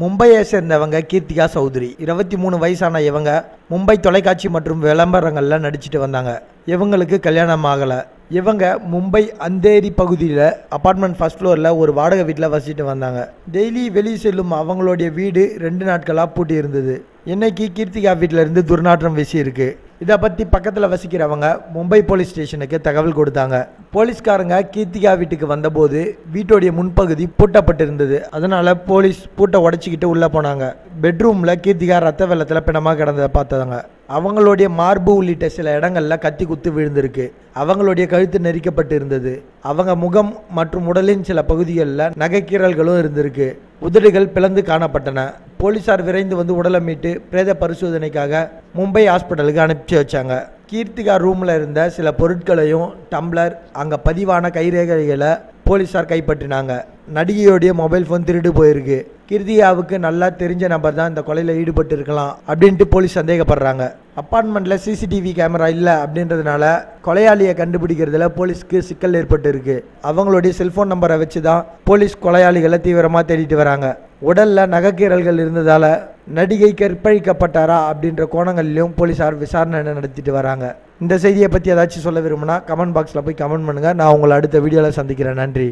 மும்பையை சேர்ந்தவங்க கீர்த்திகா சௌத்ரி. இருபத்தி மூணு வயசான இவங்க மும்பை தொலைக்காட்சி மற்றும் விளம்பரங்களில் நடிச்சிட்டு வந்தாங்க. இவங்களுக்கு கல்யாணம் ஆகலை. இவங்க மும்பை அந்தேரி பகுதியில் அப்பார்ட்மெண்ட் ஃபர்ஸ்ட் ஃப்ளோரில் ஒரு வாடகை வீட்டில் வசிட்டு வந்தாங்க. டெய்லி வெளியே செல்லும் அவங்களுடைய வீடு ரெண்டு நாட்களாக பூட்டி இருந்தது இன்னைக்கு கீர்த்திகா வீட்டிலேருந்து துர்நாற்றம் வீசி இருக்குது இதை பற்றி பக்கத்தில் வசிக்கிறவங்க மும்பை போலீஸ் ஸ்டேஷனுக்கு தகவல் கொடுத்தாங்க. போலீஸ்காரங்க கீர்த்திகா வீட்டுக்கு வந்தபோது வீட்டோடைய முன்பகுதி பூட்டப்பட்டிருந்தது. அதனால் போலீஸ் பூட்டை உடைச்சிக்கிட்டு உள்ளே போனாங்க. பெட்ரூமில் கீர்த்திகா ரத்த வெள்ளத்தில் பிணமாக கிடந்ததை பார்த்தாங்க. அவங்களுடைய மார்பு உள்ளிட்ட சில இடங்கள்ல கத்தி குத்து விழுந்திருக்கு. அவங்களுடைய கழுத்து நெரிக்கப்பட்டு இருந்தது அவங்க முகம் மற்றும் உடலின் சில பகுதிகளில் நகைக்கீறல்களும் இருந்திருக்கு. உதடுகள் பிளந்து காணப்பட்டன. போலீசார் விரைந்து வந்து உடலை மீட்டு பிரேத பரிசோதனைக்காக மும்பை ஹாஸ்பிட்டலுக்கு அனுப்பிச்சு வச்சாங்க. கீர்த்திகா ரூமில் இருந்த சில பொருட்களையும் டம்ளர் அங்கே பதிவான கைரேகைகளை போலீசார் கைப்பற்றினாங்க. நடிகையோடைய மொபைல் ஃபோன் திருடு போயிருக்கு. கிருதியாவுக்கு நல்லா தெரிஞ்ச நபர் தான் இந்த கொலையில் ஈடுபட்டு இருக்கலாம் அப்படின்ட்டு போலீஸ் சந்தேகப்படுறாங்க. அப்பார்ட்மெண்ட்டில் சிசிடிவி கேமரா இல்லை அப்படின்றதுனால கொலையாளியை கண்டுபிடிக்கிறதுல போலீஸ்க்கு சிக்கல் ஏற்பட்டு இருக்கு அவங்களுடைய செல்ஃபோன் நம்பரை வச்சு தான் போலீஸ் கொலையாளிகளை தீவிரமாக தேடிட்டு வராங்க. உடலில் நகைக்கீரல்கள் இருந்ததால நடிகை கற்பழிக்கப்பட்டாரா அப்படின்ற கோணங்களிலும் போலீசார் விசாரணை நடத்திட்டு வராங்க. இந்த செய்தியை பற்றி ஏதாச்சும் சொல்ல விரும்புனா கமெண்ட் பாக்ஸில் போய் கமெண்ட் பண்ணுங்கள் நான் உங்களை அடுத்த வீடியோவில் சந்திக்கிறேன். நன்றி.